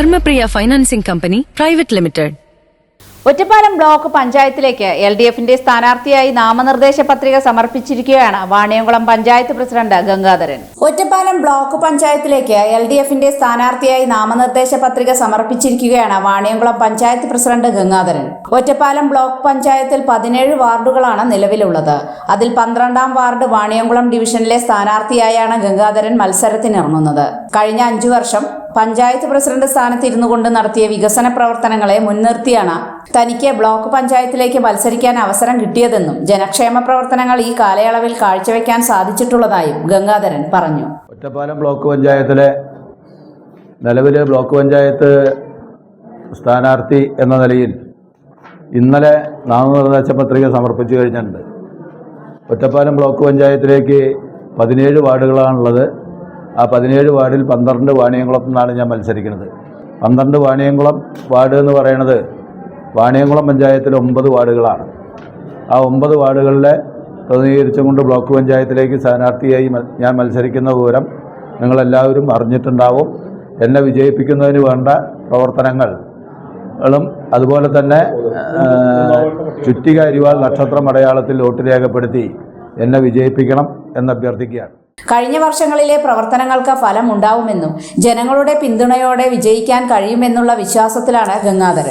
Dharmapriya financing company private limited. Ottapalam block പഞ്ചായത്തിലേക്ക് L D എഫിന്റെ സ്ഥാനാർത്ഥിയായി നാമനിർദ്ദേശ പത്രിക സമർപ്പിച്ചിരിക്കുകയാണ് വാണിയംകുളം പഞ്ചായത്ത് പ്രസിഡന്റ് ഗംഗാധരൻ. ഒറ്റപ്പാലം ബ്ലോക്ക് പഞ്ചായത്തിലേക്ക് എൽ ഡി എഫിന്റെ സ്ഥാനാർത്ഥിയായി നാമനിർദ്ദേശ പത്രിക സമർപ്പിച്ചിരിക്കുകയാണ് വാണിയംകുളം പഞ്ചായത്ത് പ്രസിഡന്റ് ഗംഗാധരൻ. ഒറ്റപ്പാലം ബ്ലോക്ക് പഞ്ചായത്തിൽ പതിനേഴ് വാർഡുകളാണ് നിലവിലുള്ളത്. അതിൽ പന്ത്രണ്ടാം വാർഡ് വാണിയംകുളം ഡിവിഷനിലെ സ്ഥാനാർത്ഥിയായാണ് ഗംഗാധരൻ മത്സരത്തിനിറങ്ങുന്നത്. കഴിഞ്ഞ അഞ്ചു വർഷം പഞ്ചായത്ത് പ്രസിഡന്റ് സ്ഥാനത്ത് ഇരുന്നു കൊണ്ട് നടത്തിയ വികസന പ്രവർത്തനങ്ങളെ മുൻനിർത്തിയാണ് തനിക്ക് ബ്ലോക്ക് പഞ്ചായത്തിലേക്ക് മത്സരിക്കാൻ അവസരം കിട്ടിയതെന്നും ജനക്ഷേമ പ്രവർത്തനങ്ങൾ ഈ കാലയളവിൽ കാഴ്ചവെക്കാൻ സാധിച്ചിട്ടുള്ളതായും ഗംഗാധരൻ പറഞ്ഞു. ഒറ്റപ്പാലം ബ്ലോക്ക് പഞ്ചായത്തിലെ നിലവിലെ ബ്ലോക്ക് പഞ്ചായത്ത് സ്ഥാനാർത്ഥി എന്ന നിലയിൽ ഇന്നലെ നാമനിർദ്ദേശ പത്രിക സമർപ്പിച്ചു കഴിഞ്ഞിട്ടുണ്ട്. ഒറ്റപ്പാലം ബ്ലോക്ക് പഞ്ചായത്തിലേക്ക് പതിനേഴ് വാർഡുകളാണുള്ളത്. ആ പതിനേഴ് വാർഡിൽ പന്ത്രണ്ട് വാണിയംകുളത്തു നിന്നാണ് ഞാൻ മത്സരിക്കുന്നത്. പന്ത്രണ്ട് വാണിയംകുളം വാർഡ് എന്ന് പറയുന്നത് വാണിയംകുളം പഞ്ചായത്തിൽ ഒമ്പത് വാർഡുകളാണ്. ആ ഒമ്പത് വാർഡുകളിലെ പ്രതിനിധീകരിച്ചും കൊണ്ട് ബ്ലോക്ക് പഞ്ചായത്തിലേക്ക് സ്ഥാനാർത്ഥിയായി ഞാൻ മത്സരിക്കുന്ന വിവരം നിങ്ങളെല്ലാവരും അറിഞ്ഞിട്ടുണ്ടാവും. എന്നെ വിജയിപ്പിക്കുന്നതിന് വേണ്ട പ്രവർത്തനങ്ങൾ ളും അതുപോലെ തന്നെ ചുറ്റിക അരിവാൾ നക്ഷത്രം അടയാളത്തിൽ വോട്ട് രേഖപ്പെടുത്തി എന്നെ വിജയിപ്പിക്കണം എന്ന് അഭ്യർത്ഥിക്കുകയാണ് കഴിഞ്ഞ വർഷങ്ങളിലെ പ്രവർത്തനങ്ങൾക്ക് ഫലമുണ്ടാവുമെന്നും ജനങ്ങളുടെ പിന്തുണയോടെ വിജയിക്കാൻ കഴിയുമെന്നുള്ള വിശ്വാസത്തിലാണ് ഗംഗാധരൻ.